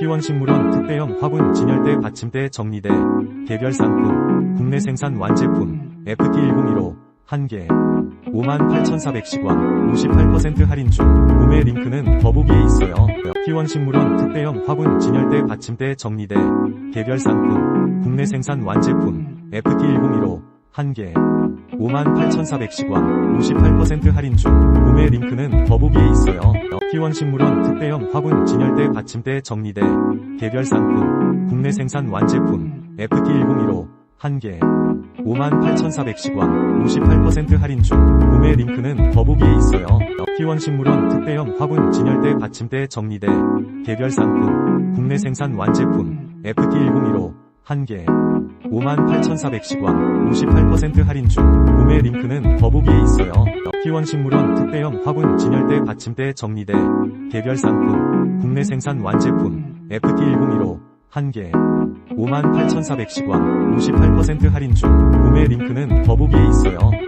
희원식물원 특대형 화분 진열대 받침대 정리대 개별 상품 국내 생산 완제품 FT1015 1개 58,410원 58% 할인 중 구매 링크는 더보기에 있어요. 희원식물원 특대형 화분 진열대 받침대 정리대 개별 상품 국내 생산 완제품 FT1015 1개 58,410원 58% 할인 중 구매 링크는 더보기에. 희원식물원 특대형 화분 진열대 받침대 정리대 개별 상품 국내 생산 완제품 FT1015 1개 58,410원 58% 할인 중 구매 링크는 더보기에 있어요. 희원식물원 특대형 화분 진열대 받침대 정리대 개별 상품 국내 생산 완제품 FT1015 1개 58,410원 58% 할인 중 구매 링크는 더보기에 있어요. 희원식물원 특대형 화분 진열대 받침대 정리대 개별 상품 국내 생산 완제품 FT1015 1개 58,410원 58% 할인 중 구매 링크는 더보기에 있어요.